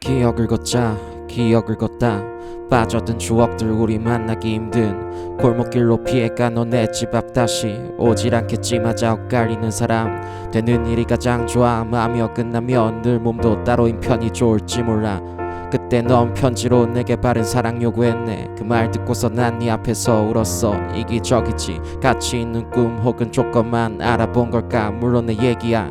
기억을 걷자 기억을 걷다. 빠졌던 추억들 우리 만나기 힘든 골목길로 피해가 너네 집앞 다시 오질 않겠지만 엇갈리는 사람. 되는 일이 가장 좋아 마음이 어긋나면 늘 몸도 따로인 편이 좋을지 몰라. 그때 넌 편지로 내게 바른 사랑 요구했네. 그 말 듣고서 난 네 앞에서 울었어. 이기적이지. 가치 있는 꿈 혹은 조건만 알아본 걸까? 물론 내 얘기야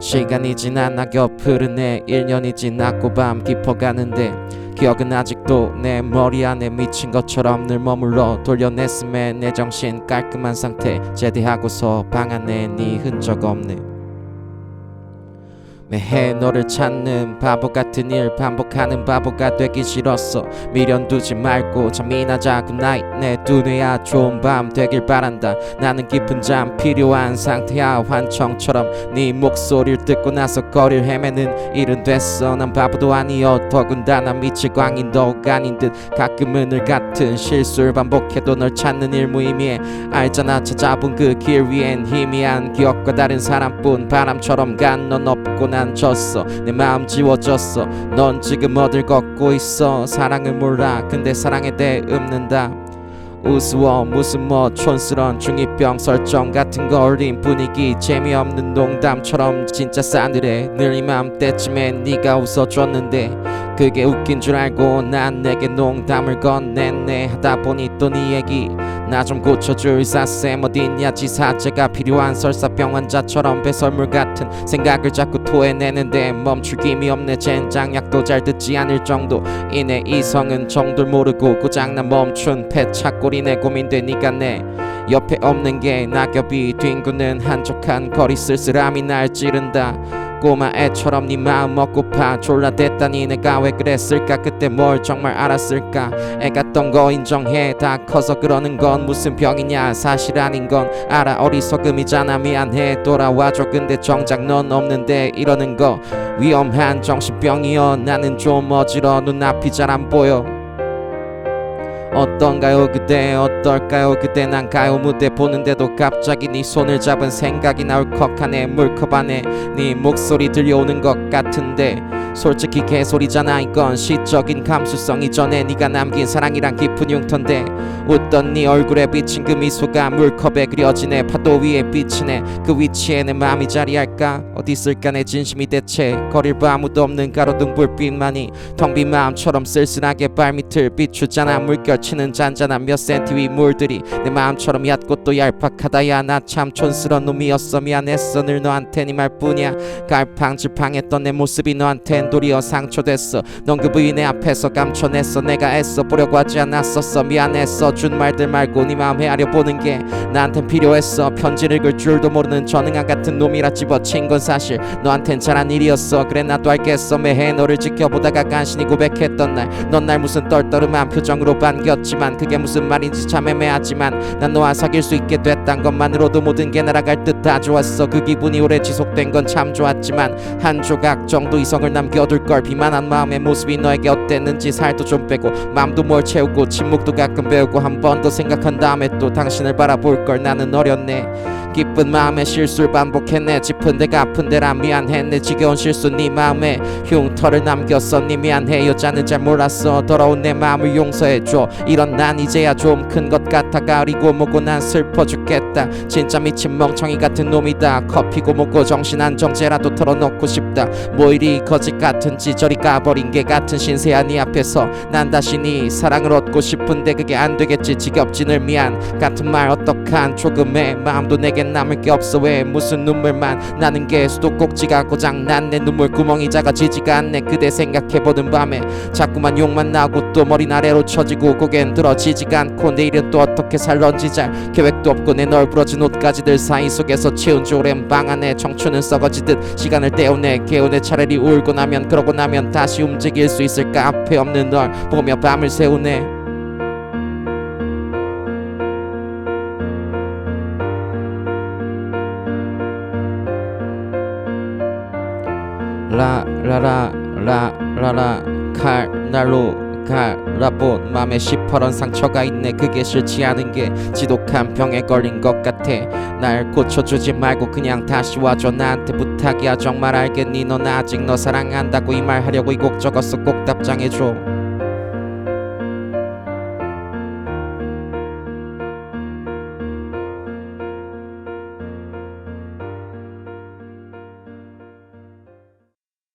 시간이 지나 낙엽 흐르네 1년이 지났고 밤 깊어가는데 기억은 아직도 내 머리 안에 미친 것처럼 늘 머물러 돌려냈음에 내 정신 깔끔한 상태 제대하고서 방 안에 네 흔적 없네 매해 너를 찾는 바보 같은 일 반복하는 바보가 되기 싫었어. 미련 두지 말고 잠이나 자 굿나잇 내 두 뇌야 좋은 밤 되길 바란다. 나는 깊은 잠 필요한 상태야 환청처럼. 네 목소리를 듣고 나서 거리를 헤매는 일은 됐어. 난 바보도 아니여 더군다나 미칠 광인 더욱 아닌 듯. 가끔은 늘 같은 실수를 반복해도 널 찾는 일 무의미해. 알잖아 찾아본 그 길 위엔 희미한 기억과 다른 사람뿐. 바람처럼 간넌 없고 난 졌어. 내 마음 지워졌어. 넌 지금 어딜 걷고 있어? 사랑을 몰라 근데 사랑에 대해 읊는다. 우스워 무슨 뭐 촌스런 중2병 설정 같은 거 올린 분위기 재미없는 농담처럼 진짜 싸늘해. 늘 이맘때쯤에 네가 웃어줬는데 그게 웃긴 줄 알고 난 내게 농담을 건넸네. 하다 보니 또 네 얘기 나 좀 고쳐줄 사쌤 어딨냐 지사제가 필요한 설사병 환자처럼 배설물 같은 생각을 자꾸 토해내는데 멈출 김이 없네. 젠장 약도 잘 듣지 않을 정도. 이내 이성은 정들 모르고 고장난 멈춘 폐차꼴이네. 고민돼 니가 내 옆에 없는 게 낙엽이 뒹구는 한적한 거리 쓸쓸함이 날 찌른다 꼬마 애처럼 네 마음 먹고파. 졸라댔다니 내가 왜 그랬을까? 그때 뭘 정말 알았을까? 애 같던 거 인정해? 다 커서 그러는 건 무슨 병이냐? 사실 아닌 건 알아. 어리석음이잖아. 미안해. 돌아와줘. 근데 정작 넌 없는데 이러는 거 위험한 정신병이여. 나는 좀 어지러 눈앞이 잘 안 보여 어떤가요? 그대 어떨까요? 그대 난 가요? 무대 보는데도 갑자기 네 손을 잡은 생각이 나 울컥하네. 물컵 안에 네 목소리 들려오는 것 같은데 솔직히 개소리잖아 이건. 시적인 감수성 이 전에 네가 남긴 사랑이란 깊은 흉터인데 웃던 네 얼굴에 비친 그 미소가 물컵에 그려지네. 파도 위에 비치네. 그 위치에 내 마음이 자리할까? 어디 있을까? 내 진심이 대체 거릴 봐 아무도 없는 가로등 불빛만이 텅 빈 마음처럼 쓸쓸하게 발밑을 비추잖아. 물결치는 잔잔한 몇 센티 위 물들이 내 마음처럼 얕고 또 얄팍하다 야. 나 참 촌스런 놈이었어. 미안했어. 늘 너한텐 이 말뿐이야. 갈팡질팡했던 내 모습이 너한 텐 도리어 상처됐어. 넌 그 부인 내 앞에서 감춰냈어. 내가 애써 보려고 하지 않았었어. 미안했어. 준 말들 말고 네 마음 헤아려 보는 게 나한텐 필요했어. 편지를 읽을 줄도 모르는 전응아 같은 놈이라 집어친 건 사실 너한텐 잘한 일이었어. 그래 나도 알겠어. 매해 너를 지켜보다가 간신히 고백했던 날. 넌 날 무슨 떨떠름한 표정으로 반겼지만 그게 무슨 말인지 참 애매하지만 난 너와 사귈 수 있게 됐단 것만으로도 모든 게 날아갈 듯 다 좋았어. 그 기분이 오래 지속된 건 참 좋았지만 한 조각 정도 이성을 남 겨둘 걸 비만한 마음의 모습이 너에게 어땠는지 살도 좀 빼고 마음도 뭘 채우고 침묵도 가끔 배우고 한 번 더 생각한 다음에 또 당신을 바라볼 걸 나는 어렸네 기쁜 마음에 실수를 반복했네. 짚은 데가 아픈 데라 미안했네. 지겨운 실수 네 마음에 흉터를 남겼어. 네 미안해 여자는 잘 몰랐어. 더러운 내 마음을 용서해줘. 이런 난 이제야 좀 큰 것 같아. 가리고 뭐고 난 슬퍼 죽겠다. 진짜 미친 멍청이 같은 놈이다. 커피고 먹고 정신 안정제라도 털어놓고 싶다. 뭐 이리 거짓 같은지 저리 까버린 게 같은 신세야 네 앞에서 난 다시 네 사랑을 얻고 싶은데 그게 안 되겠지. 지겹지 늘 미안. 같은 말 어떡한. 조금의 마음도 내겐 남을 게 없어. 왜? 무슨 눈물만 나는 게 수도꼭지가 고장난 내 눈물 구멍이 작아지지가 않네. 그대 생각해보는 밤에 자꾸만 욕만 나고 또 머리 아래로 처지고 고개는 들어지지가 않고 내일은 또 어떻게 살런지 잘 계획도 없고 내 널브러진 옷가지들 사이 속에서 채운 지 오랜 방 안에 청춘은 썩어지듯 시간을 때우네. 개운해 차라리 울고 나면 그러고 나면 다시 움직일 수 있을까? 앞에 없는 널 보며 밤을 새우네 라라라 라라라 칼날로 갈아본 맘에 시퍼런 상처가 있네. 그게 싫지 않은 게 지독한 병에 걸린 것 같아. 날 고쳐주지 말고 그냥 다시 와줘. 나한테 부탁이야. 정말 알겠니? 넌 아직 너 사랑한다고 이 말 하려고 이 곡 적었어 꼭 답장해줘